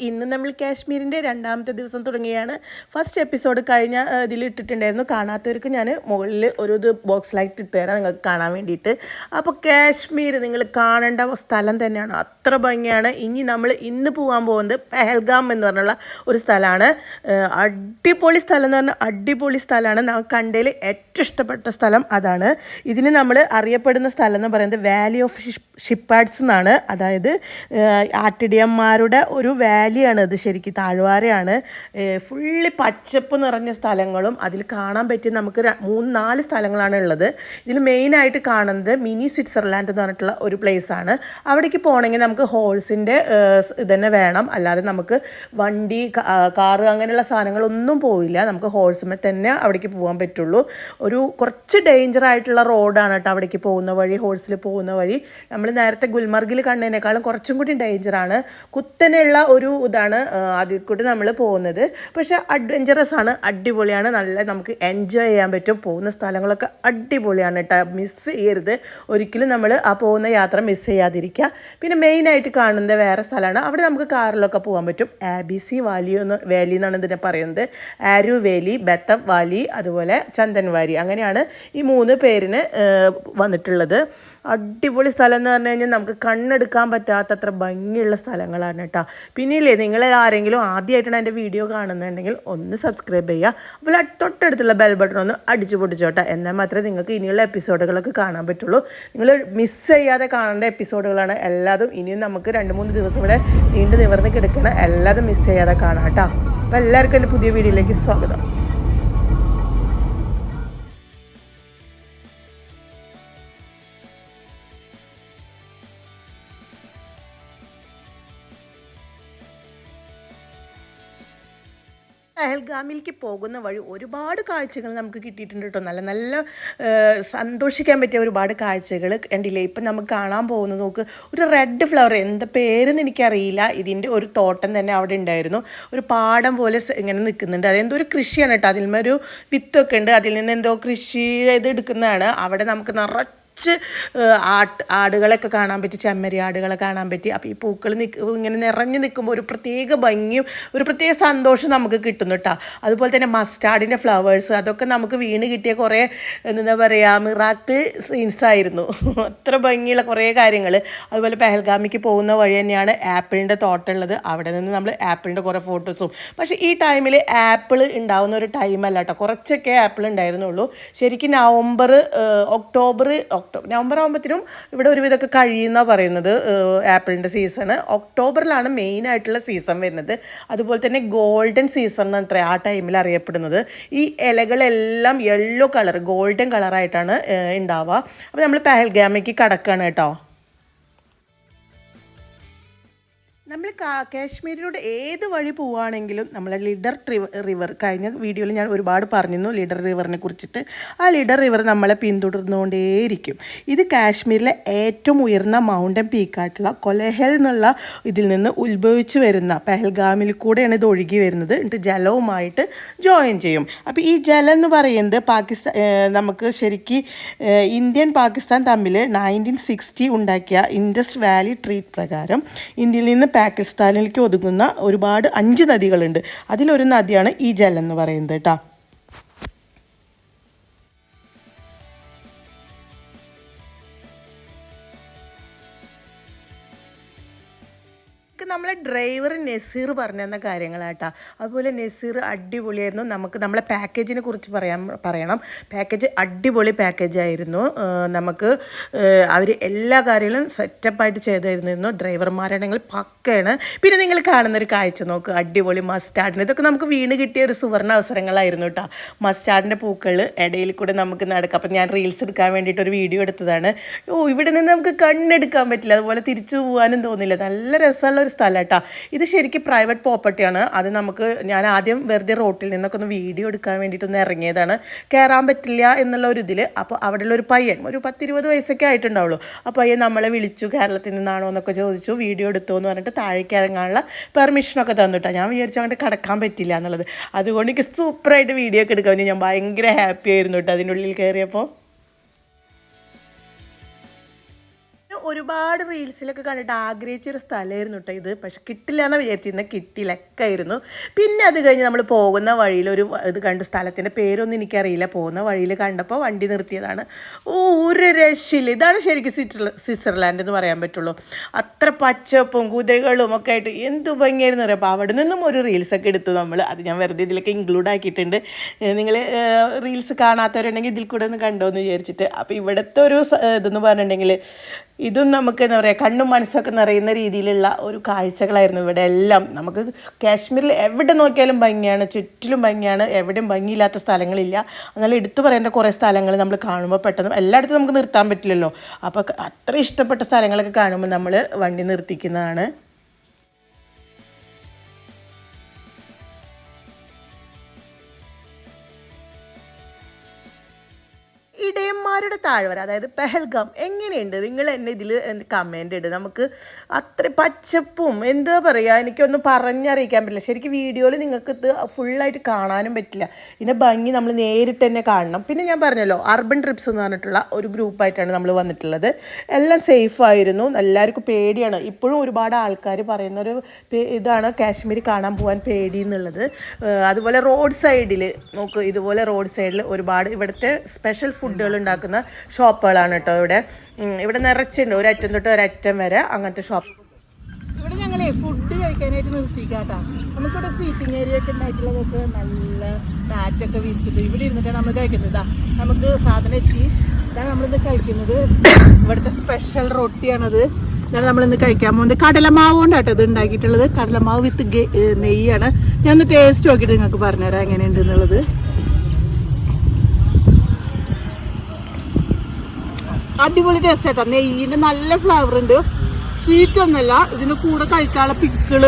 ഇന്ന് നമ്മൾ കാശ്മീരിന്റെ രണ്ടാമത്തെ ദിവസം തുടങ്ങിയാണ്. ഫസ്റ്റ് എപ്പിസോഡ് കഴിഞ്ഞ ഇതിൽ ഇട്ടിട്ടുണ്ടായിരുന്നു കാണാത്തവർക്ക് ഞാൻ മുകളിൽ ഒരു ഇത് ബോക്സിലായിട്ട് ഇട്ട് തരാം. നിങ്ങൾക്ക് കാണാൻ വേണ്ടിയിട്ട്. അപ്പോൾ കാശ്മീർ നിങ്ങൾ കാണേണ്ട സ്ഥലം തന്നെയാണ്. അത്ര ഭംഗിയാണ്. ഇനി നമ്മൾ ഇന്ന് പോകാൻ പോകുന്നത് പെഹൽഗാം എന്ന് പറഞ്ഞുള്ള ഒരു സ്ഥലമാണ്. അടിപൊളി സ്ഥലം എന്ന് പറഞ്ഞാൽ അടിപൊളി സ്ഥലമാണ്. നമുക്ക് കണ്ടതിൽ ഏറ്റവും ഇഷ്ടപ്പെട്ട സ്ഥലം അതാണ്. ഇതിന് നമ്മൾ അറിയപ്പെടുന്ന സ്ഥലം എന്ന് പറയുന്നത് വാലി ഓഫ് ഷിപ്പാഡ്സ് എന്നാണ്. അതായത് ആട്ടിടിയന്മാരുടെ ഒരു വാലിയാണ് ഇത് ശരിക്കും താഴ്വാരയാണ്. ഫുള്ളി പച്ചപ്പ് നിറഞ്ഞ സ്ഥലങ്ങളും അതിൽ കാണാൻ പറ്റിയ നമുക്ക് മൂന്ന് നാല് സ്ഥലങ്ങളാണ് ഉള്ളത്. ഇതിൽ മെയിനായിട്ട് കാണുന്നത് മിനി സ്വിറ്റ്സർലാൻഡ് എന്ന് പറഞ്ഞിട്ടുള്ള ഒരു ആണ്. അവിടേക്ക് പോകണമെങ്കിൽ നമുക്ക് ഹോഴ്സിന്റെ തന്നെ വേണം. അല്ലാതെ നമുക്ക് വണ്ടി കാറ് അങ്ങനെയുള്ള സാധനങ്ങളൊന്നും പോവില്ല. നമുക്ക് ഹോഴ്സുമേ തന്നെ അവിടേക്ക് പോകാൻ പറ്റുള്ളൂ. ഒരു കുറച്ച് ഡേഞ്ചർ ആയിട്ടുള്ള റോഡാണ് കേട്ടോ അവിടേക്ക് പോകുന്ന വഴി ഹോഴ്സിൽ പോകുന്ന വഴി. നമ്മൾ നേരത്തെ ഗുൽമർഗിൽ കണ്ടതിനേക്കാളും കുറച്ചും കൂടി ഡേഞ്ചറാണ് കുത്തനെയുള്ള ഒരു ഇതാണ് അതിൽ കൂടി നമ്മൾ പോകുന്നത്. പക്ഷേ അഡ്വഞ്ചറസ് ആണ് അടിപൊളിയാണ്. നല്ല നമുക്ക് എൻജോയ് ചെയ്യാൻ പറ്റും. പോകുന്ന സ്ഥലങ്ങളൊക്കെ അടിപൊളിയാണ് കേട്ടോ മിസ്സ് ചെയ്യരുത്. ഒരിക്കലും നമ്മൾ ആ പോകുന്ന യാത്ര മിസ് ചെയ്യാതിരിക്കുക പിന്നെ മെയിനായിട്ട് കാണുന്നത് വേറെ സ്ഥലമാണ്. അവിടെ നമുക്ക് കാറിലൊക്കെ പോകാൻ പറ്റും. ആബിസി വാലി എന്ന് വാലി എന്നാണ് ഇതിനെ പറയുന്നത്. ആരു വേലി ബത്തം വാലി അതുപോലെ ചന്ദൻ വാലി അങ്ങനെയാണ് ഈ മൂന്ന് പേരിന് വന്നിട്ടുള്ളത്. അടിപൊളി സ്ഥലം എന്ന് പറഞ്ഞു കഴിഞ്ഞാൽ നമുക്ക് കണ്ണെടുക്കാൻ പറ്റാത്തത്ര ഭംഗിയുള്ള സ്ഥലങ്ങളാണ് കേട്ടോ പിന്നെ ഇല്ലേ? നിങ്ങൾ ആരെങ്കിലും ആദ്യമായിട്ടാണ് എന്റെ വീഡിയോ കാണുന്നുണ്ടെങ്കിൽ ഒന്ന് സബ്സ്ക്രൈബ് ചെയ്യുക. അപ്പോൾ തൊട്ടടുത്തുള്ള ബെൽ ബട്ടൺ ഒന്ന് അടിച്ചു പൊട്ടിച്ചോട്ടെ. എന്നാൽ മാത്രമേ നിങ്ങൾക്ക് ഇനിയുള്ള എപ്പിസോഡുകളൊക്കെ കാണാൻ പറ്റുള്ളൂ. നിങ്ങൾ മിസ് ചെയ്യാതെ കാണേണ്ട എപ്പിസോഡുകളാണ് എല്ലാതും. ഇനിയും നമുക്ക് രണ്ട് മൂന്ന് ദിവസം ഇവിടെ നീണ്ടു നിവർന്ന് കിടക്കണം എല്ലാതും മിസ് ചെയ്യാതെ കാണാം കേട്ടോ. അപ്പോൾ എല്ലാവർക്കും എന്റെ പുതിയ വീഡിയോയിലേക്ക് സ്വാഗതം. പഹൽഗാമിലേക്ക് പോകുന്ന വഴി ഒരുപാട് കാഴ്ചകൾ നമുക്ക് കിട്ടിയിട്ടുണ്ട് കേട്ടോ. നല്ല നല്ല സന്തോഷിക്കാൻ പറ്റിയ ഒരുപാട് കാഴ്ചകൾ കണ്ടില്ലേ? ഇപ്പം നമുക്ക് കാണാൻ പോകുന്നത് നോക്ക് ഒരു റെഡ് ഫ്ലവർ എന്താ പേരെന്ന് എനിക്കറിയില്ല. ഇതിന്റെ ഒരു തോട്ടം തന്നെ അവിടെ ഉണ്ടായിരുന്നു. ഒരു പാടം പോലെ ഇങ്ങനെ നിൽക്കുന്നുണ്ട്. അതെന്തോ ഒരു കൃഷിയാണ് കേട്ടോ. അതിന്മേൽ ഒരു വിത്തൊക്കെ ഉണ്ട്. അതിൽ നിന്ന് എന്തോ കൃഷി ഇത് എടുക്കുന്നതാണ് അവിടെ നമുക്ക് നിറച്ച് കുറച്ച് ആട്ട് ആടുകളൊക്കെ കാണാൻ പറ്റി ചെമ്മരി ആടുകളെ കാണാൻ പറ്റി. അപ്പോൾ ഈ പൂക്കൾ നിൽക്ക് ഇങ്ങനെ നിറഞ്ഞു നിൽക്കുമ്പോൾ ഒരു പ്രത്യേക ഭംഗിയും ഒരു പ്രത്യേക സന്തോഷം നമുക്ക് കിട്ടുന്നു കേട്ടോ അതുപോലെ തന്നെ മസ്റ്റാർഡിന്റെ ഫ്ലവേഴ്സ് അതൊക്കെ നമുക്ക് വീണ് കിട്ടിയ കുറേ എന്താ പറയുക മിറാക്കിൾ സീൻസ് ആയിരുന്നു. അത്ര ഭംഗിയുള്ള കുറേ കാര്യങ്ങൾ അതുപോലെ പെഹൽഗാമിക്ക് പോകുന്ന വഴി തന്നെയാണ് ആപ്പിളിന്റെ തോട്ടമുള്ളത് അവിടെ നിന്ന് നമ്മൾ ആപ്പിളിന്റെ കുറേ ഫോട്ടോസും. പക്ഷേ ഈ ടൈമിൽ ആപ്പിൾ ഉണ്ടാവുന്ന ഒരു ടൈമല്ല കേട്ടോ കുറച്ചൊക്കെ ആപ്പിൾ ഉണ്ടായിരുന്നുള്ളൂ. ശരിക്കും നവംബർ ഒക്ടോബർ ഒക്ടോബർ. നവംബർ ആകുമ്പോഴത്തേനും ഇവിടെ ഒരുവിധമൊക്കെ കഴിയുന്ന പറയുന്നത് ആപ്പിളിന്റെ സീസണ്. ഒക്ടോബറിലാണ് മെയിൻ ആയിട്ടുള്ള സീസൺ വരുന്നത്. അതുപോലെ തന്നെ ഗോൾഡൻ സീസൺ എന്ന് അത്ര ആ ടൈമിൽ അറിയപ്പെടുന്നത്. ഈ ഇലകളെല്ലാം യെല്ലോ കളർ ഗോൾഡൻ കളറായിട്ടാണ് ഉണ്ടാവുക. അപ്പോൾ നമ്മൾ പഹൽഗാമയ്ക്ക് കടക്കുകയാണ് കേട്ടോ. നമ്മൾ കാശ്മീരിലൂടെ ഏത് വഴി പോവുകയാണെങ്കിലും നമ്മളെ ലിഡർ റിവർ കഴിഞ്ഞ വീഡിയോയിൽ ഞാൻ ഒരുപാട് പറഞ്ഞിരുന്നു ലിഡർ റിവറിനെ കുറിച്ചിട്ട്. ആ ലിഡർ റിവർ നമ്മളെ പിന്തുടർന്നുകൊണ്ടേയിരിക്കും. ഇത് കാശ്മീരിലെ ഏറ്റവും ഉയർന്ന മൗണ്ടൻ പീക്കായിട്ടുള്ള കൊലഹൽ എന്നുള്ള ഇതിൽ നിന്ന് ഉത്ഭവിച്ചു വരുന്ന പെഹൽഗാമിൽ കൂടെയാണ് ഇത് ഒഴുകി വരുന്നത്. എന്നിട്ട് ജലവുമായിട്ട് ജോയിൻ ചെയ്യും. അപ്പോൾ ഈ ജലം എന്ന് പറയുന്നത് പാകിസ്ഥാൻ നമുക്ക് ശരിക്ക് ഇന്ത്യൻ പാകിസ്ഥാൻ തമ്മിൽ നയന്റീൻ സിക്സ്റ്റി ഉണ്ടാക്കിയ ഇൻഡസ് വാലി ട്രീറ്റ് പ്രകാരം ഇന്ത്യയിൽ നിന്ന് പാകിസ്ഥാനിലേക്ക് ഒതുങ്ങുന്ന ഒരുപാട് അഞ്ച് നദികളുണ്ട്. അതിലൊരു നദിയാണ് ഈ ജലം എന്ന് പറയുന്നത് കേട്ടോ. നമ്മളെ ഡ്രൈവർ നസീർ പറഞ്ഞു തന്ന കാര്യങ്ങളാട്ടാ. അതുപോലെ നസീർ അടിപൊളിയായിരുന്നു. നമുക്ക് നമ്മളെ പാക്കേജിനെ കുറിച്ച് പറയാൻ പറയണം. പാക്കേജ് അടിപൊളി പാക്കേജ് ആയിരുന്നു. നമുക്ക് അവർ എല്ലാ കാര്യങ്ങളും സെറ്റപ്പായിട്ട് ചെയ്ത് തരുന്നിരുന്നു ഡ്രൈവർമാരാണെങ്കിൽ പക്കയാണ്. പിന്നെ നിങ്ങൾ കാണുന്ന ഒരു കാഴ്ച നോക്ക്. അടിപൊളി മസ്റ്റാർഡിന് ഇതൊക്കെ നമുക്ക് വീണ് കിട്ടിയ ഒരു സുവർണ അവസരങ്ങളായിരുന്നു കേട്ടോ മസ്റ്റാർഡിന്റെ പൂക്കൾ ഇടയിൽ കൂടെ നമുക്ക് നടക്കാം. അപ്പം ഞാൻ റീൽസ് എടുക്കാൻ വേണ്ടിയിട്ട് ഒരു വീഡിയോ എടുത്തതാണ്. ഓ ഇവിടെ നിന്ന് നമുക്ക് കണ്ണെടുക്കാൻ പറ്റില്ല. അതുപോലെ തിരിച്ചു പോകാനും തോന്നില്ല. നല്ല രസമുള്ള ഒരു സ്ഥലം കേട്ടോ. ഇത് ശരിക്കും പ്രൈവറ്റ് പ്രോപ്പർട്ടിയാണ് അത് നമുക്ക് ഞാൻ ആദ്യം വെറുതെ റോട്ടിൽ നിന്നൊക്കെ ഒന്ന് വീഡിയോ എടുക്കാൻ വേണ്ടിയിട്ട് ഒന്ന് ഇറങ്ങിയതാണ്. കയറാൻ പറ്റില്ല എന്നുള്ള ഒരു ഇതിൽ അപ്പോൾ അവിടെയുള്ള ഒരു പയ്യൻ ഒരു പത്തിരുപത് വയസ്സൊക്കെ ആയിട്ടുണ്ടാവുള്ളൂ. ആ പയ്യൻ നമ്മളെ വിളിച്ചു കേരളത്തിൽ നിന്നാണോ എന്നൊക്കെ ചോദിച്ചു വീഡിയോ എടുത്തോ എന്ന് പറഞ്ഞിട്ട് താഴേക്ക് ഇറങ്ങാനുള്ള പെർമിഷനൊക്കെ തന്നിട്ടാണ് ഞാൻ വിചാരിച്ചു അങ്ങോട്ട് കിടക്കാൻ പറ്റില്ല എന്നുള്ളത്. അതുകൊണ്ട് എനിക്ക് സൂപ്പറായിട്ട് വീഡിയോ ഒക്കെ എടുക്കാൻ ഞാൻ ഭയങ്കര ഹാപ്പി ആയിരുന്നു കേട്ടോ അതിന്റെ ഉള്ളിൽ കയറിയപ്പോൾ ഒരുപാട് റീൽസിലൊക്കെ കണ്ടിട്ട് ആഗ്രഹിച്ചൊരു സ്ഥലമായിരുന്നു കേട്ടോ ഇത്. പക്ഷെ കിട്ടില്ല എന്ന് വിചാരിച്ചിരുന്ന. കിട്ടിലൊക്കെയായിരുന്നു പിന്നെ അത് കഴിഞ്ഞ് നമ്മൾ പോകുന്ന വഴിയിൽ ഒരു ഇത് കണ്ടു സ്ഥലത്തിന്റെ പേരൊന്നും എനിക്കറിയില്ല. പോകുന്ന വഴിയിൽ കണ്ടപ്പോൾ വണ്ടി നിർത്തിയതാണ്. ഓ ഒരു രക്ഷയില്ല. ഇതാണ് ശരിക്കും സ്വിറ്റ്സർല സ്വിറ്റ്സർലാൻഡ് എന്ന് പറയാൻ പറ്റുള്ളൂ. അത്ര പച്ചപ്പും കുതിരകളും ഒക്കെ ആയിട്ട് എന്ത് ഭംഗിയായിരുന്നു അറിയാം? അപ്പോൾ അവിടെ നിന്നും ഒരു റീൽസൊക്കെ എടുത്തു നമ്മൾ അത് ഞാൻ വെറുതെ ഇതിലൊക്കെ ഇൻക്ലൂഡ് ആക്കിയിട്ടുണ്ട്. നിങ്ങൾ റീൽസ് കാണാത്തവരുണ്ടെങ്കിൽ ഇതിൽ കൂടെ ഒന്ന് കണ്ടോ എന്ന് വിചാരിച്ചിട്ട്. അപ്പോൾ ഇവിടുത്തെ ഒരു ഇതെന്ന് പറഞ്ഞിട്ടുണ്ടെങ്കിൽ ഇതും നമുക്ക് എന്താ പറയുക കണ്ണും മനസ്സൊക്കെ നിറയുന്ന രീതിയിലുള്ള ഒരു കാഴ്ചകളായിരുന്നു ഇവിടെ എല്ലാം. നമുക്ക് കാശ്മീരിൽ എവിടെ നോക്കിയാലും ഭംഗിയാണ് ചുറ്റിലും ഭംഗിയാണ് എവിടെയും ഭംഗിയില്ലാത്ത സ്ഥലങ്ങളില്ല. എന്നാലും എടുത്തു പറയേണ്ട കുറേ സ്ഥലങ്ങൾ നമ്മൾ കാണുമ്പോൾ പെട്ടെന്ന് എല്ലായിടത്തും നമുക്ക് നിർത്താൻ പറ്റില്ലല്ലോ. അപ്പോൾ അത്ര ഇഷ്ടപ്പെട്ട സ്ഥലങ്ങളൊക്കെ കാണുമ്പോൾ നമ്മൾ വണ്ടി നിർത്തിക്കുന്നതാണ്. ഇടയന്മാരുടെ താഴ്വര അതായത് പെഹൽഗാം എങ്ങനെയുണ്ട്? നിങ്ങൾ എന്നെ ഇതിൽ കമന്റ് ഇട്. നമുക്ക് അത്ര പച്ചപ്പും എന്താ പറയുക എനിക്കൊന്നും പറഞ്ഞറിയിക്കാൻ പറ്റില്ല. ശരിക്കും വീഡിയോയിൽ നിങ്ങൾക്ക് ഇത് ഫുള്ളായിട്ട് കാണാനും പറ്റില്ല. ഇതിന്റെ ഭംഗി നമ്മൾ നേരിട്ട് തന്നെ കാണണം. പിന്നെ ഞാൻ പറഞ്ഞല്ലോ അർബൻ ട്രിപ്സ് എന്ന് പറഞ്ഞിട്ടുള്ള ഒരു ഗ്രൂപ്പായിട്ടാണ് നമ്മൾ വന്നിട്ടുള്ളത്. എല്ലാം സേഫ് ആയിരുന്നു. എല്ലാവർക്കും പേടിയാണ്. ഇപ്പോഴും ഒരുപാട് ആൾക്കാർ പറയുന്ന ഒരു ഇതാണ് കാശ്മീർ കാണാൻ പോകാൻ പേടി എന്നുള്ളത്. അതുപോലെ റോഡ് സൈഡിൽ നോക്ക് ഇതുപോലെ റോഡ് സൈഡിൽ ഒരുപാട് ഇവിടുത്തെ സ്പെഷ്യൽ ഫുഡുകൾ ഉണ്ടാക്കുന്ന ഷോപ്പുകളാണ് കേട്ടോ ഇവിടെ. ഇവിടെ നിറച്ചുണ്ട്. ഒരറ്റം തൊട്ട് ഒരറ്റം വരെ അങ്ങനത്തെ ഷോപ്പ്. ഇവിടെ ഞങ്ങളെ ഫുഡ് കഴിക്കാനായിട്ട് നിർത്തിക്കാട്ടാ. നമുക്കിവിടെ സീറ്റിംഗ് ഏരിയ ഒക്കെ ഉണ്ടായിട്ടുള്ളതൊക്കെ നല്ല മാറ്റൊക്കെ വിരിച്ചിട്ട് ഇവിടെ ഇരുന്നിട്ടാണ് നമ്മൾ കഴിക്കുന്നത്. നമുക്ക് സാധനം എത്തി. ഇതാണ് നമ്മളിന്ന് കഴിക്കുന്നത് ഇവിടുത്തെ സ്പെഷ്യൽ റൊട്ടിയാണത്. ഇതാണ് നമ്മളിന്ന് കഴിക്കാൻ പോകുന്നത്. കടലമാവ് കൊണ്ടാട്ടോ ഇത് ഉണ്ടാക്കിയിട്ടുള്ളത്. കടലമാവ് വിത്ത് നെയ്യാണ്. ഞാൻ ഒന്ന് ടേസ്റ്റ് നോക്കിയിട്ട് നിങ്ങൾക്ക് പറഞ്ഞുതരാം എങ്ങനെയുണ്ട് എന്നുള്ളത്. അടിപൊളി ടേസ്റ്റ് ആട്ടോ. നെയ്യിന്റെ നല്ല ഫ്ലേവർ ഉണ്ട്. സ്വീറ്റ് ഒന്നുമല്ല. ഇതിന് കൂടെ കഴിക്കാനുള്ള പിക്കിൾ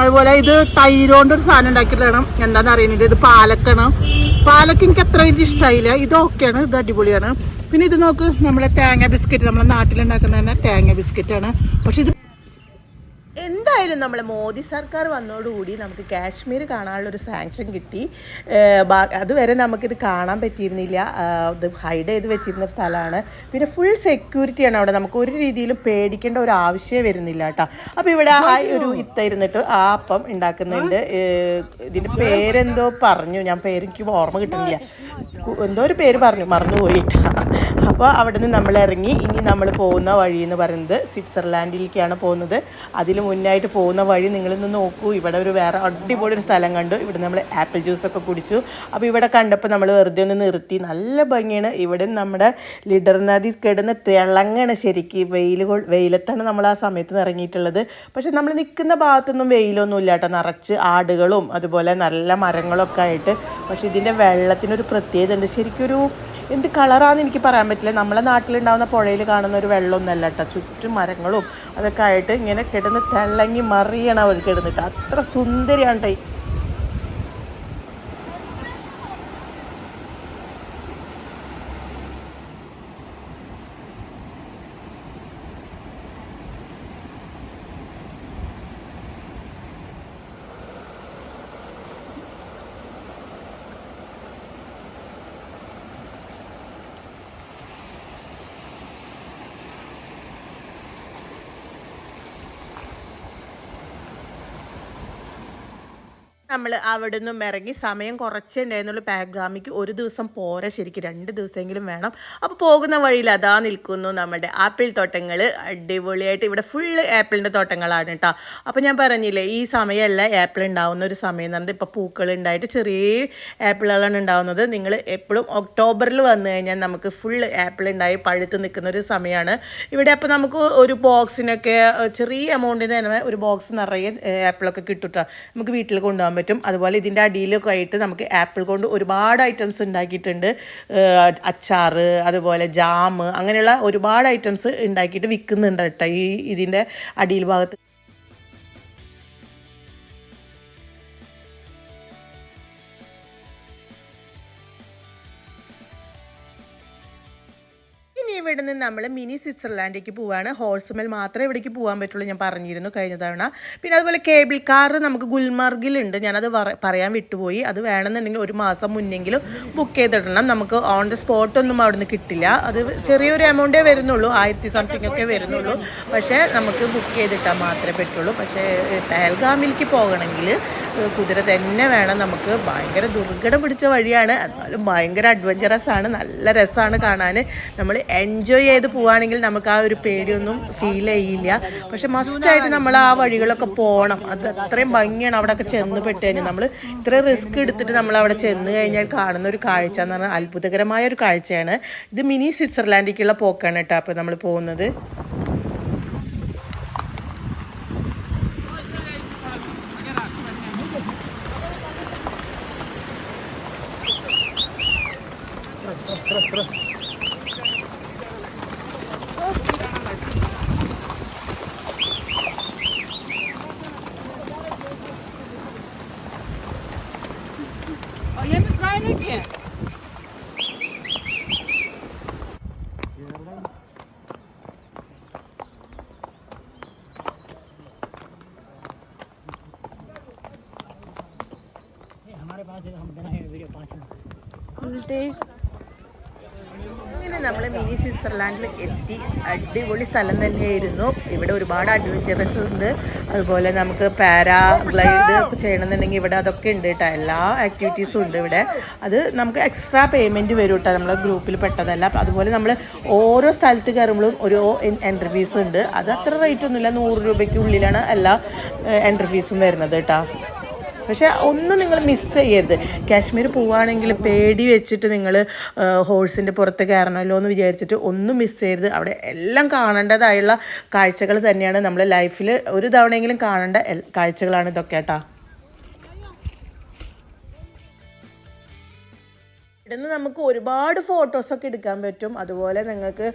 അതുപോലെ ഇത് തൈരോണ്ട് ഒരു സാധനം ഉണ്ടാക്കിയിട്ടാണ് എന്താണെന്ന് അറിയുന്നില്ല. ഇത് പാലക്കാണ്. പാലക്ക് എനിക്ക് അത്ര വലിയ ഇഷ്ടമായില്ല ഇത് ഓക്കെയാണ് ഇത് അടിപൊളിയാണ്. പിന്നെ ഇത് നോക്ക് നമ്മുടെ തേങ്ങ ബിസ്ക്കറ്റ് നമ്മുടെ നാട്ടിലുണ്ടാക്കുന്ന തന്നെ തേങ്ങ ബിസ്ക്കറ്റാണ് പക്ഷെ ഇത് എന്തായാലും നമ്മൾ മോദി സർക്കാർ വന്നതോടുകൂടി നമുക്ക് കാശ്മീർ കാണാനുള്ള ഒരു സാങ്ഷൻ കിട്ടി അതുവരെ നമുക്കിത് കാണാൻ പറ്റിയിരുന്നില്ല. ഇത് ഹൈഡ് ചെയ്ത് വെച്ചിരുന്ന സ്ഥലമാണ്. പിന്നെ ഫുൾ സെക്യൂരിറ്റിയാണ് അവിടെ. നമുക്ക് ഒരു രീതിയിലും പേടിക്കേണ്ട ഒരു ആവശ്യമേ വരുന്നില്ല കേട്ടോ. അപ്പോൾ ഇവിടെ ആ ഒരു ഇത്ത ഇരുന്നിട്ട് ആ അപ്പം ഉണ്ടാക്കുന്നുണ്ട്. ഇതിന്റെ പേരെന്തോ പറഞ്ഞു. ഞാൻ പേര് എനിക്ക് ഓർമ്മ കിട്ടുന്നില്ല. എന്തോ ഒരു പേര് പറഞ്ഞു. മറന്നുപോയിട്ട് അപ്പോൾ അവിടെ നിന്ന് നമ്മൾ ഇറങ്ങി ഇനി നമ്മൾ പോകുന്ന വഴി എന്ന് പറയുന്നത് സ്വിറ്റ്സർലാൻഡിലേക്കാണ് പോകുന്നത്. അതിൽ മുന്നായിട്ട് പോകുന്ന വഴി നിങ്ങളിന്ന് നോക്കൂ. ഇവിടെ ഒരു വേറെ അടിപൊളി ഒരു സ്ഥലം കണ്ടു. ഇവിടെ നമ്മൾ ആപ്പിൾ ജ്യൂസൊക്കെ കുടിച്ചു. അപ്പോൾ ഇവിടെ കണ്ടപ്പോൾ നമ്മൾ വെറുതെ ഒന്ന് നിർത്തി. നല്ല ഭംഗിയാണ്. ഇവിടെ നമ്മുടെ ലിഡർ നദി കിടന്ന് തിളങ്ങാണ് ശരിക്ക്. വെയിൽ വെയിലത്താണ് നമ്മൾ ആ സമയത്ത് ഇറങ്ങിയിട്ടുള്ളത്. പക്ഷെ നമ്മൾ നിൽക്കുന്ന ഭാഗത്തൊന്നും വെയിലൊന്നും ഇല്ല കേട്ടോ നിറച്ച് ആടുകളും അതുപോലെ നല്ല മരങ്ങളൊക്കെ ആയിട്ട്. പക്ഷെ ഇതിന്റെ വെള്ളത്തിനൊരു പ്രത്യേകത ഉണ്ട് ശരിക്കൊരു എന്ത് കളറാണെന്ന് എനിക്ക് പറയാൻ പറ്റില്ല. നമ്മളെ നാട്ടിലുണ്ടാവുന്ന പുഴയിൽ കാണുന്ന ഒരു വെള്ളമൊന്നുമല്ല കേട്ടോ. ചുറ്റും മരങ്ങളും അതൊക്കെ ആയിട്ട് ഇങ്ങനെ കിടന്ന് തിളങ്ങി മറിയണം അവർ കിടന്നിട്ട്. അത്ര സുന്ദരിയാണ് ട്ടോ നമ്മൾ അവിടെ നിന്നും ഇറങ്ങി സമയം കുറച്ചേ ഉണ്ടായിരുന്നുള്ളൂ. പാഗ്രാമിക്ക് ഒരു ദിവസം പോരെ ശരിക്കും. രണ്ട് ദിവസമെങ്കിലും വേണം. അപ്പോൾ പോകുന്ന വഴിയിൽ അതാ നിൽക്കുന്നു നമ്മുടെ ആപ്പിൾ തോട്ടങ്ങൾ അടിപൊളിയായിട്ട് ഇവിടെ ഫുള്ള് ആപ്പിളിന്റെ തോട്ടങ്ങളാണ് കേട്ടോ അപ്പോൾ ഞാൻ പറഞ്ഞില്ലേ ഈ സമയമല്ല ആപ്പിൾ ഉണ്ടാവുന്ന ഒരു സമയം എന്ന് പറഞ്ഞാൽ ഇപ്പോൾ പൂക്കൾ ഉണ്ടായിട്ട് ചെറിയ ആപ്പിളുകളാണ് ഉണ്ടാവുന്നത്. നിങ്ങൾ എപ്പോഴും ഒക്ടോബറിൽ വന്നു കഴിഞ്ഞാൽ നമുക്ക് ഫുള്ള് ആപ്പിൾ ഉണ്ടായി പഴുത്ത് നിൽക്കുന്ന ഒരു സമയമാണ്. ഇവിടെ അപ്പോൾ നമുക്ക് ഒരു ബോക്സിനൊക്കെ ചെറിയ എമൗണ്ടിന് തന്നെ ഒരു ബോക്സ് നിറയെ ആപ്പിളൊക്കെ കിട്ടും കേട്ടോ നമുക്ക് വീട്ടിൽ കൊണ്ടുപോകാൻ പറ്റും. അതുപോലെ ഇതിന്റെ അടിയിലൊക്കെ ആയിട്ട് നമുക്ക് ആപ്പിൾ കൊണ്ട് ഒരുപാട് ഐറ്റംസ് ഉണ്ടാക്കിയിട്ടുണ്ട്. അച്ചാർ അതുപോലെ ജാം അങ്ങനെയുള്ള ഒരുപാട് ഐറ്റംസ് ഉണ്ടാക്കിയിട്ട് വിൽക്കുന്നുണ്ട് കേട്ടോ ഈ ഇതിന്റെ അടിയിൽ ഭാഗത്ത്. ഇവിടെ നിന്ന് നമ്മൾ മിനി സ്വിറ്റ്സർലാൻഡിലേക്ക് പോവാണ്. ഹോഴ്സുമേൽ മാത്രമേ ഇവിടേക്ക് പോകാൻ പറ്റുള്ളൂ ഞാൻ പറഞ്ഞിരുന്നു കഴിഞ്ഞ തവണ. പിന്നെ അതുപോലെ കേബിൾ കാർ നമുക്ക് ഗുൽമർഗിലുണ്ട്. ഞാനത് പറ- പറയാൻ വിട്ടുപോയി. അത് വേണമെന്നുണ്ടെങ്കിൽ ഒരു മാസം മുന്നെങ്കിലും ബുക്ക് ചെയ്തിടണം. നമുക്ക് ഓൺ ദ സ്പോട്ട് ഒന്നും അവിടെ നിന്ന് കിട്ടില്ല. അത് ചെറിയൊരു എമൗണ്ടേ വരുന്നുള്ളൂ. ആയിരത്തി സംതിങ് ഒക്കെ വരുന്നുള്ളൂ. പക്ഷേ നമുക്ക് ബുക്ക് ചെയ്തിട്ടാൽ മാത്രമേ പറ്റുള്ളൂ. പക്ഷേ പേൽഗാമിലേക്ക് പോകണമെങ്കിൽ കുതിര തന്നെ വേണം നമുക്ക്. ഭയങ്കര ദുർഘടം പിടിച്ച വഴിയാണ്. എന്നാലും ഭയങ്കര അഡ്വഞ്ചറസ് ആണ്. നല്ല രസമാണ് കാണാൻ നമ്മൾ എൻജോയ് ചെയ്ത് പോവുകയാണെങ്കിൽ നമുക്ക് ആ ഒരു പേടിയൊന്നും ഫീൽ ചെയ്യില്ല. പക്ഷെ മസ്റ്റായിട്ട് നമ്മൾ ആ വഴികളൊക്കെ പോകണം അത് അത്രയും ഭംഗിയാണ് അവിടെയൊക്കെ ചെന്ന് പെട്ട് കഴിഞ്ഞാൽ നമ്മൾ ഇത്ര റിസ്ക് എടുത്തിട്ട് നമ്മൾ അവിടെ ചെന്ന് കഴിഞ്ഞാൽ കാണുന്ന ഒരു കാഴ്ച എന്ന് പറഞ്ഞാൽ അത്ഭുതകരമായ ഒരു കാഴ്ചയാണ്. ഇത് മിനി സ്വിറ്റ്സർലാൻഡിലേക്കുള്ള പോക്കാണ് കേട്ടോ അപ്പോൾ നമ്മൾ പോകുന്നത്. tras, tras, tras. സ്വിറ്റ്സർലാൻഡിൽ എത്തി. അടിപൊളി സ്ഥലം തന്നെയായിരുന്നു. ഇവിടെ ഒരുപാട് അഡ്വഞ്ചറസ് ഉണ്ട്. അതുപോലെ നമുക്ക് പാരാ ഗ്ലൈഡ് ചെയ്യണമെന്നുണ്ടെങ്കിൽ ഇവിടെ അതൊക്കെ ഉണ്ട് കേട്ടോ. എല്ലാ ആക്ടിവിറ്റീസും ഉണ്ട് ഇവിടെ. അത് നമുക്ക് എക്സ്ട്രാ പേയ്മെന്റ് വരും കേട്ടോ. നമ്മളെ ഗ്രൂപ്പിൽ പെട്ടതല്ല. അതുപോലെ നമ്മൾ ഓരോ സ്ഥലത്ത് കയറുമ്പോഴും ഓരോ എൻട്രി ഫീസ് ഉണ്ട്. അത് അത്ര റേറ്റ് ഒന്നുമില്ല. നൂറ് രൂപയ്ക്ക് ഉള്ളിലാണ് എല്ലാ എൻട്രി ഫീസും വരുന്നത് കേട്ടോ. പക്ഷെ ഒന്നും നിങ്ങൾ മിസ് ചെയ്യരുത്. കാശ്മീർ പോവുകയാണെങ്കിൽ പേടി വെച്ചിട്ട് നിങ്ങൾ ഹോഴ്സിന്റെ പുറത്ത് കയറണമല്ലോ എന്ന് വിചാരിച്ചിട്ട് ഒന്നും മിസ് ചെയ്യരുത്. അവിടെ എല്ലാം കാണേണ്ടതായുള്ള കാഴ്ചകൾ തന്നെയാണ് നമ്മൾ ലൈഫിൽ ഒരു തവണയെങ്കിലും കാണേണ്ട കാഴ്ചകളാണ് ഇതൊക്കെ കേട്ടോ. ഇവിടുന്ന് നമുക്ക് ഒരുപാട് ഫോട്ടോസൊക്കെ എടുക്കാൻ പറ്റും. അതുപോലെ നിങ്ങൾക്ക്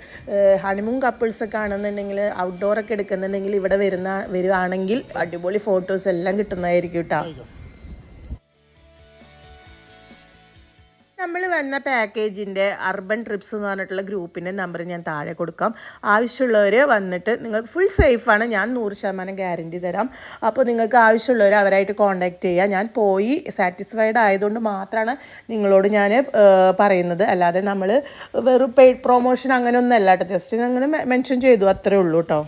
ഹണിമൂൺ കപ്പിൾസൊക്കെ ആണെന്നുണ്ടെങ്കിൽ ഔട്ട്ഡോറൊക്കെ എടുക്കുന്നുണ്ടെങ്കിൽ ഇവിടെ വരുന്ന വരുവാണെങ്കിൽ അടിപൊളി ഫോട്ടോസ് എല്ലാം കിട്ടുന്നതായിരിക്കും കേട്ടോ. നമ്മൾ വന്ന പാക്കേജിന്റെ അർബൻ ട്രിപ്സ് എന്ന് പറഞ്ഞിട്ടുള്ള ഗ്രൂപ്പിന്റെ നമ്പർ ഞാൻ താഴെ കൊടുക്കാം. ആവശ്യമുള്ളവർ വന്നിട്ട് നിങ്ങൾക്ക് ഫുൾ സേഫാണ് ഞാൻ നൂറ് ശതമാനം ഗ്യാരണ്ടി തരാം. അപ്പോൾ നിങ്ങൾക്ക് ആവശ്യമുള്ളവർ അവരായിട്ട് കോൺടാക്റ്റ് ചെയ്യുക ഞാൻ പോയി സാറ്റിസ്ഫൈഡ് ആയതുകൊണ്ട് മാത്രമാണ് നിങ്ങളോട് ഞാൻ പറയുന്നത്. അല്ലാതെ നമ്മൾ വെറും പെയ്ഡ് പ്രൊമോഷൻ അങ്ങനെയൊന്നും അല്ല കേട്ടോ. ജസ്റ്റ് അങ്ങനെ മെൻഷൻ ചെയ്തു അത്രേ ഉള്ളൂ കേട്ടോ.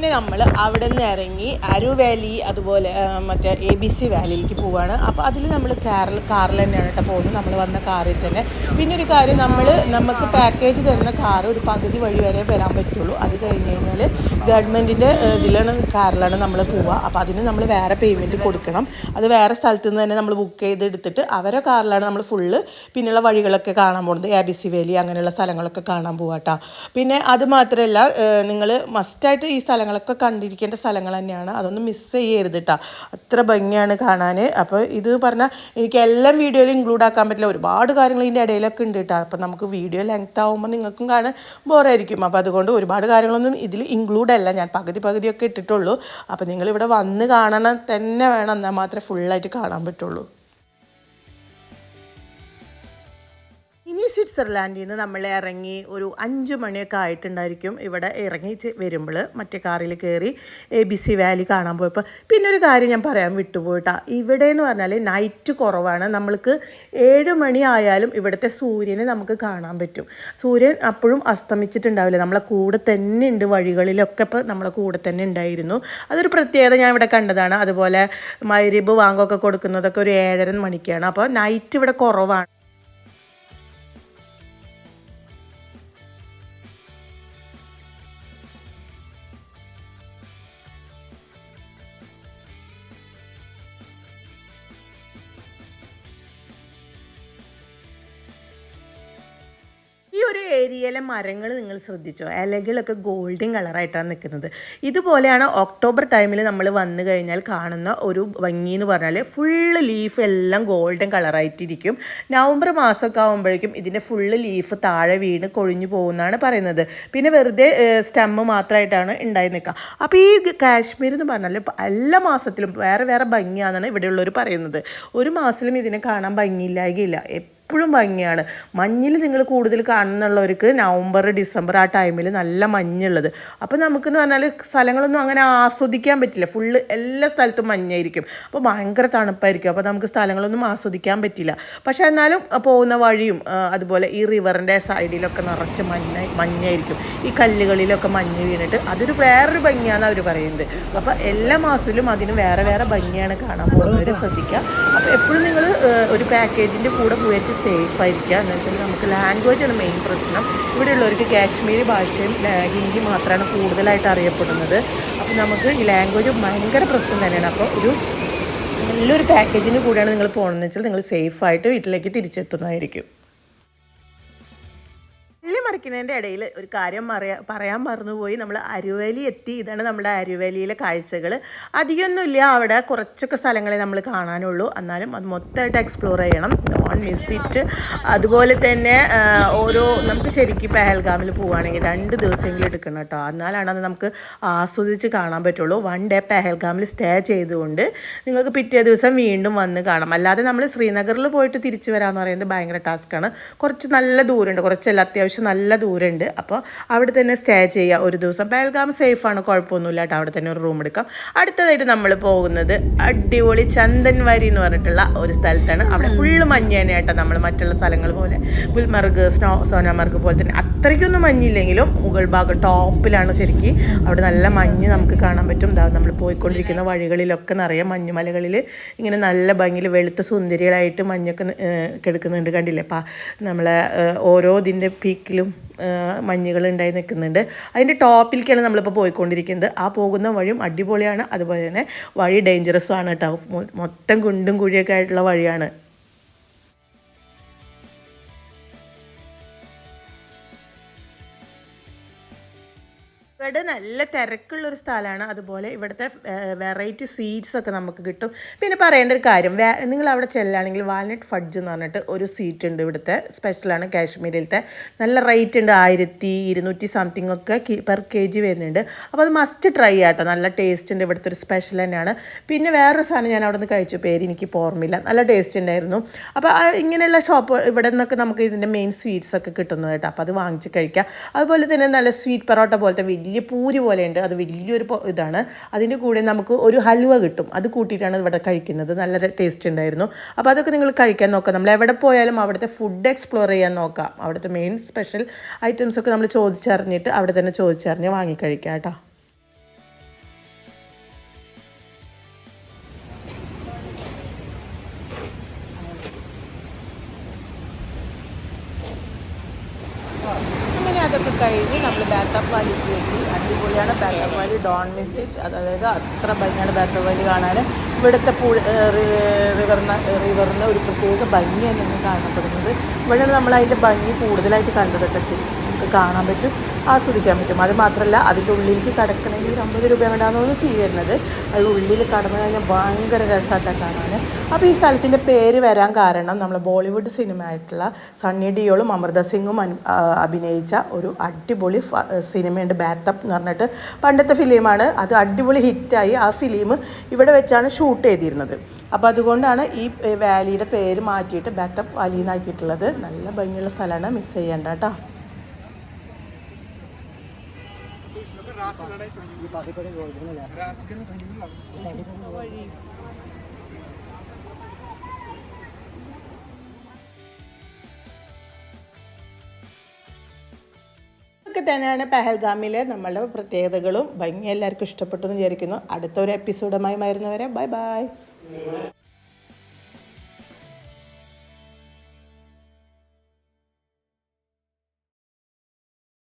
അങ്ങനെ നമ്മൾ അവിടെ നിന്ന് ഇറങ്ങി അരു വാലി അതുപോലെ മറ്റേ എ ബി സി വാലിയിലേക്ക് പോവാണ്. അപ്പോൾ അതിൽ നമ്മൾ കാറിൽ കാറിൽ തന്നെയാണ് കേട്ടോ പോകുന്നത്. നമ്മൾ വന്ന കാറിൽ തന്നെ. പിന്നെ ഒരു കാര്യം നമ്മൾ നമുക്ക് പാക്കേജ് തരുന്ന കാർ ഒരു പകുതി വഴി വരെ വരാൻ പറ്റുള്ളൂ. അത് കഴിഞ്ഞ് കഴിഞ്ഞാൽ ഗവൺമെന്റിന്റെ ഇതിലാണ് കാറിലാണ് നമ്മൾ പോവുക. അപ്പോൾ അതിന് നമ്മൾ വേറെ പേയ്മെന്റ് കൊടുക്കണം. അത് വേറെ സ്ഥലത്ത് നിന്ന് തന്നെ നമ്മൾ ബുക്ക് ചെയ്ത് എടുത്തിട്ട് അവരെ കാറിലാണ് നമ്മൾ ഫുള്ള് പിന്നെയുള്ള വഴികളൊക്കെ കാണാൻ പോകുന്നത്. എ ബി സി വേലി അങ്ങനെയുള്ള സ്ഥലങ്ങളൊക്കെ കാണാൻ പോവാട്ടോ പിന്നെ അത് മാത്രമല്ല നിങ്ങൾ മസ്റ്റായിട്ട് ഈ സ്ഥലങ്ങളൊക്കെ കണ്ടിരിക്കേണ്ട സ്ഥലങ്ങൾ തന്നെയാണ്. അതൊന്നും മിസ് ചെയ്യരുത് കേട്ടോ അത്ര ഭംഗിയാണ് കാണാൻ അപ്പോൾ ഇത് പറഞ്ഞാൽ എനിക്ക് എല്ലാം വീഡിയോയിൽ ഇൻക്ലൂഡ് ആക്കാൻ പറ്റില്ല. ഒരുപാട് കാര്യങ്ങൾ ഇതിന്റെ ഇടയിലൊക്കെ ഉണ്ട് കേട്ടോ അപ്പോൾ നമുക്ക് വീഡിയോ ലെങ്ത് ആകുമ്പോൾ നിങ്ങൾക്കും കാണാൻ ബോറായിരിക്കും അപ്പോൾ അതുകൊണ്ട് ഒരുപാട് കാര്യങ്ങളൊന്നും ഇതിൽ ഇൻക്ലൂഡ് അല്ല. ഞാൻ പകുതി പകുതിയൊക്കെ ഇട്ടിട്ടുള്ളൂ. അപ്പോൾ നിങ്ങളിവിടെ വന്ന് കാണണം തന്നെ വേണം. എന്നാൽ മാത്രമേ ഫുള്ളായിട്ട് കാണാൻ പറ്റുള്ളൂ. ഇനി സ്വിറ്റ്സർലാൻഡിൽ നിന്ന് നമ്മൾ ഇറങ്ങി ഒരു അഞ്ച് മണിയൊക്കെ ആയിട്ടുണ്ടായിരിക്കും ഇവിടെ ഇറങ്ങി വരുമ്പോൾ മറ്റേ കാറിൽ കയറി എ ബി സി വാലി കാണാൻ പോയപ്പോൾ പിന്നെ ഒരു കാര്യം ഞാൻ പറയാൻ വിട്ടുപോയിട്ടാ. ഇവിടെ എന്ന് പറഞ്ഞാൽ നൈറ്റ് കുറവാണ്. നമ്മൾക്ക് ഏഴ് മണി ആയാലും ഇവിടുത്തെ സൂര്യനെ നമുക്ക് കാണാൻ പറ്റും. സൂര്യൻ അപ്പോഴും അസ്തമിച്ചിട്ടുണ്ടാവില്ല. നമ്മളെ കൂടെ തന്നെ ഉണ്ട് വഴികളിലൊക്കെ ഇപ്പോൾ നമ്മളെ കൂടെ തന്നെ ഉണ്ടായിരുന്നു. അതൊരു പ്രത്യേകത ഞാൻ ഇവിടെ കണ്ടതാണ്. അതുപോലെ മൈരിബ് വാങ്ങൊക്കെ കൊടുക്കുന്നതൊക്കെ ഒരു ഏഴര മണിക്കാണ്. അപ്പോൾ നൈറ്റ് ഇവിടെ കുറവാണ്. ഏരിയയിലെ മരങ്ങൾ നിങ്ങൾ ശ്രദ്ധിച്ചോ? ഇലകളൊക്കെ ഗോൾഡൻ കളറായിട്ടാണ് നിൽക്കുന്നത്. ഇതുപോലെയാണ് ഒക്ടോബർ ടൈമിൽ നമ്മൾ വന്നു കഴിഞ്ഞാൽ കാണുന്ന ഒരു ഭംഗി എന്ന് പറഞ്ഞാൽ ഫുള്ള് ലീഫ് എല്ലാം ഗോൾഡൻ കളറായിട്ടിരിക്കും. നവംബർ മാസമൊക്കെ ആകുമ്പോഴേക്കും ഇതിന്റെ ഫുള്ള് ലീഫ് താഴെ വീണ് കൊഴിഞ്ഞു പോകുന്നതാണ് പറയുന്നത്. പിന്നെ വെറുതെ സ്റ്റെമ്മ് മാത്രമായിട്ടാണ് ഉണ്ടായി നിൽക്കുക. അപ്പോൾ ഈ കാശ്മീർ എന്ന് പറഞ്ഞാൽ എല്ലാ മാസത്തിലും വേറെ വേറെ ഭംഗിയാണെന്നാണ് ഇവിടെയുള്ളവർ പറയുന്നത്. ഒരു മാസത്തിലും ഇതിനെ കാണാൻ ഭംഗിയില്ലായകയില്ല. എപ്പോഴും ഭംഗിയാണ്. മഞ്ഞിൽ നിങ്ങൾ കൂടുതൽ കാണുന്നുള്ളവർക്ക് നവംബർ ഡിസംബർ ആ ടൈമിൽ നല്ല മഞ്ഞുള്ളത്. അപ്പോൾ നമുക്കെന്ന് പറഞ്ഞാൽ സ്ഥലങ്ങളൊന്നും അങ്ങനെ ആസ്വദിക്കാൻ പറ്റില്ല. ഫുള്ള് എല്ലാ സ്ഥലത്തും മഞ്ഞായിരിക്കും. അപ്പോൾ ഭയങ്കര തണുപ്പായിരിക്കും. അപ്പോൾ നമുക്ക് സ്ഥലങ്ങളൊന്നും ആസ്വദിക്കാൻ പറ്റില്ല. പക്ഷേ എന്നാലും പോകുന്ന വഴിയും അതുപോലെ ഈ റിവറിന്റെ സൈഡിലൊക്കെ നിറച്ച് മഞ്ഞ മഞ്ഞായിരിക്കും. ഈ കല്ലുകളിലൊക്കെ മഞ്ഞ് വീണിട്ട് അതൊരു വേറൊരു ഭംഗിയാണ് അവർ പറയുന്നത്. അപ്പോൾ എല്ലാ മാസത്തിലും അതിന് വേറെ വേറെ ഭംഗിയാണ് കാണാൻ പോകുന്നവരെ ശ്രദ്ധിക്കുക. അപ്പോൾ എപ്പോഴും നിങ്ങൾ ഒരു പാക്കേജിന്റെ കൂടെ പോയിട്ട് സേഫ് ആയിരിക്കുക. എന്ന് വെച്ചാൽ നമുക്ക് ലാംഗ്വേജ് ആണ് മെയിൻ പ്രശ്നം. ഇവിടെയുള്ളവർക്ക് കാശ്മീരി ഭാഷയും ഹിന്ദി മാത്രമാണ് കൂടുതലായിട്ട് അറിയപ്പെടുന്നത്. അപ്പോൾ നമുക്ക് ഈ ലാംഗ്വേജ് ഭയങ്കര പ്രശ്നം തന്നെയാണ്. അപ്പോൾ ഒരു നല്ലൊരു പാക്കേജിന് കൂടെയാണ് നിങ്ങൾ പോകണമെന്ന് വെച്ചാൽ നിങ്ങൾ സേഫായിട്ട് വീട്ടിലേക്ക് തിരിച്ചെത്തുന്നതായിരിക്കും. പള്ളി മറിക്കുന്നതിന്റെ ഇടയിൽ ഒരു കാര്യം മറിയാ പറയാൻ മറന്നുപോയി. നമ്മൾ അരുവേലി എത്തി. ഇതാണ് നമ്മുടെ അരുവേലിയിലെ കാഴ്ചകൾ അധികമൊന്നുമില്ല. അവിടെ കുറച്ചൊക്കെ സ്ഥലങ്ങളെ നമ്മൾ കാണാനുള്ളൂ. എന്നാലും അത് മൊത്തമായിട്ട് എക്സ്പ്ലോർ ചെയ്യണം. ഓൺ വിസിറ്റ് അതുപോലെ തന്നെ ഓരോ നമുക്ക് ശരിക്കും പെഹൽഗാമിൽ പോവുകയാണെങ്കിൽ രണ്ട് ദിവസമെങ്കിലും എടുക്കണം കേട്ടോ. എന്നാലാണ് അത് നമുക്ക് ആസ്വദിച്ച് കാണാൻ പറ്റുള്ളൂ. വൺ ഡേ പെഹൽഗാമിൽ സ്റ്റേ ചെയ്തുകൊണ്ട് നിങ്ങൾക്ക് പിറ്റേ ദിവസം വീണ്ടും വന്ന് കാണാം. അല്ലാതെ നമ്മൾ ശ്രീനഗറിൽ പോയിട്ട് തിരിച്ചു വരാമെന്ന് പറയുന്നത് ഭയങ്കര ടാസ്ക്കാണ് കുറച്ച് നല്ല ദൂരമുണ്ട്. കുറച്ചല്ല അത്യാവശ്യം നല്ല ദൂരമുണ്ട്. അപ്പോൾ അവിടെ തന്നെ സ്റ്റേ ചെയ്യുക ഒരു ദിവസം. പെഹൽഗാം സേഫാണ് കുഴപ്പമൊന്നുമില്ല കേട്ടോ. അവിടെ തന്നെ ഒരു റൂം എടുക്കാം. അടുത്തതായിട്ട് നമ്മൾ പോകുന്നത് അടിപൊളി ചന്ദൻവാരി എന്ന് പറഞ്ഞിട്ടുള്ള ഒരു സ്ഥലത്താണ്. അവിടെ ഫുള്ള് മഞ്ഞ് തന്നെ കേട്ടോ നമ്മൾ മറ്റുള്ള സ്ഥലങ്ങൾ പോലെ. ഗുൽമർഗ് സ്നോ സോനാമർഗ് പോലെ തന്നെ അത്രയ്ക്കൊന്നും മഞ്ഞില്ലെങ്കിലും മുകൾ ഭാഗം ടോപ്പിലാണ് ശരിക്കും. അവിടെ നല്ല മഞ്ഞ് നമുക്ക് കാണാൻ പറ്റും. എന്താ നമ്മൾ പോയിക്കൊണ്ടിരിക്കുന്ന വഴികളിലൊക്കെ നിറയെ മഞ്ഞുമലകളിൽ ഇങ്ങനെ നല്ല ഭംഗിയിൽ വെളുത്ത സുന്ദരികളായിട്ട് മഞ്ഞൊക്കെ കിടക്കുന്നുണ്ട് കണ്ടില്ലേ? അപ്പം നമ്മളെ ഓരോ ഇതിന്റെ പീക്കിലും മഞ്ഞുകൾ ഉണ്ടായി നിൽക്കുന്നുണ്ട്. അതിന്റെ ടോപ്പിലേക്കാണ് നമ്മളിപ്പോൾ പോയിക്കൊണ്ടിരിക്കുന്നത്. ആ പോകുന്ന വഴിയും അടിപൊളിയാണ്. അതുപോലെ തന്നെ വഴി ഡേഞ്ചറസും ആണ് കേട്ടോ. മൊത്തം കുണ്ടും കുഴിയൊക്കെ ആയിട്ടുള്ള വഴിയാണ്. ഇവിടെ നല്ല തിരക്കുള്ളൊരു സ്ഥലമാണ്. അതുപോലെ ഇവിടുത്തെ വെറൈറ്റി സ്വീറ്റ്സ് ഒക്കെ നമുക്ക് കിട്ടും. പിന്നെ പറയേണ്ട ഒരു കാര്യം നിങ്ങൾ അവിടെ ചെല്ലുകയാണെങ്കിൽ വാൽനട്ട് ഫഡ്ജ് എന്ന് പറഞ്ഞിട്ട് ഒരു സ്വീറ്റ് ഉണ്ട് ഇവിടുത്തെ. സ്പെഷ്യലാണ് കാശ്മീരിലത്തെ. നല്ല റേറ്റ് ഉണ്ട് ആയിരത്തി ഇരുന്നൂറ്റി സംതിങ് ഒക്കെ പെർ കെ ജി വരുന്നുണ്ട്. അപ്പോൾ അത് മസ്റ്റ് ട്രൈ ആട്ടോ. നല്ല ടേസ്റ്റ് ഉണ്ട് ഇവിടുത്തെ ഒരു സ്പെഷ്യൽ തന്നെയാണ്. പിന്നെ വേറൊരു സാധനം ഞാൻ അവിടെ നിന്ന് കഴിച്ചു പേര് എനിക്ക് ഓർമ്മയില്ല. നല്ല ടേസ്റ്റ് ഉണ്ടായിരുന്നു. അപ്പോൾ ഇങ്ങനെയുള്ള ഷോപ്പ് ഇവിടെ നിന്നൊക്കെ നമുക്ക് ഇതിന്റെ മെയിൻ സ്വീറ്റ്സ് ഒക്കെ കിട്ടുന്നത് കേട്ടോ അപ്പോൾ അത് വാങ്ങിച്ച് കഴിക്കാം. അതുപോലെ തന്നെ നല്ല സ്വീറ്റ് പൊറോട്ട പോലത്തെ വലിയ പൂരി പോലെയുണ്ട്. അത് വലിയൊരു ഇതാണ്. അതിന്റെ കൂടെ നമുക്ക് ഒരു ഹൽവ കിട്ടും. അത് കൂട്ടിയിട്ടാണ് ഇവിടെ കഴിക്കുന്നത്. നല്ല ടേസ്റ്റ് ഉണ്ടായിരുന്നു. അപ്പോൾ അതൊക്കെ നിങ്ങൾ കഴിക്കാൻ നോക്കാം. നമ്മൾ എവിടെ പോയാലും അവിടുത്തെ ഫുഡ് എക്സ്പ്ലോർ ചെയ്യാൻ നോക്കാം. അവിടുത്തെ മെയിൻ സ്പെഷ്യൽ ഐറ്റംസ് ഒക്കെ നമ്മൾ ചോദിച്ചറിഞ്ഞിട്ട് അവിടെ തന്നെ ചോദിച്ചറിഞ്ഞ് വാങ്ങിക്കഴിക്കാം കേട്ടോ. അങ്ങനെ അതൊക്കെ കഴിഞ്ഞ് നമ്മൾ ബാത്തപ്പ് വാലിക്ക് അടിപൊളിയാണ് Betaab valley don't miss it അതായത് അത്ര ഭംഗിയാണ് ബാത്തപ്പ് വാലി കാണാൻ. ഇവിടുത്തെ പൂ റിവറിന് റിവറിന് ഒരു പ്രത്യേക ഭംഗി തന്നെയാണ് കാണപ്പെടുന്നത്. ഇവിടെയാണ് നമ്മൾ അതിന്റെ ഭംഗി കൂടുതലായിട്ട് കണ്ടത് കേട്ടോ ശരി നമുക്ക് കാണാൻ പറ്റും ആസ്വദിക്കാൻ പറ്റും. അത് മാത്രമല്ല അതിന്റെ ഉള്ളിലേക്ക് കടക്കണമെങ്കിൽ അമ്പത് രൂപ കൊണ്ടാണെന്ന് ഫീ വരുന്നത്. അത് ഉള്ളിൽ കടന്നു കഴിഞ്ഞാൽ ഭയങ്കര രസമായിട്ടാണ് കാണാൻ. അപ്പോൾ ഈ സ്ഥലത്തിന്റെ പേര് വരാൻ കാരണം നമ്മൾ ബോളിവുഡ് സിനിമ ആയിട്ടുള്ള സണ്ണി ഡിയോളും അമൃത സിംഗും അഭിനയിച്ച ഒരു അടിപൊളി സിനിമയുണ്ട്. ബാത്തപ്പ് എന്ന് പറഞ്ഞിട്ട് പണ്ടത്തെ ഫിലിമാണ്. അത് അടിപൊളി ഹിറ്റായി ആ ഫിലിം ഇവിടെ വെച്ചാണ് ഷൂട്ട് ചെയ്തിരുന്നത്. അപ്പോൾ അതുകൊണ്ടാണ് ഈ വാലിയുടെ പേര് മാറ്റിയിട്ട് ബാത്തപ്പ് വാലിന്നാക്കിയിട്ടുള്ളത് നല്ല ഭംഗിയുള്ള സ്ഥലമാണ്. മിസ് ചെയ്യേണ്ട കേട്ടോ. ഇതൊക്കെ തന്നെയാണ് പെഹൽഗാമിലെ നമ്മളുടെ പ്രത്യേകതകളും. ഭംഗി എല്ലാവർക്കും ഇഷ്ടപ്പെട്ടു എന്ന് വിചാരിക്കുന്നു. അടുത്തൊരു എപ്പിസോഡുമായി വരുന്നവരെ ബൈ ബൈ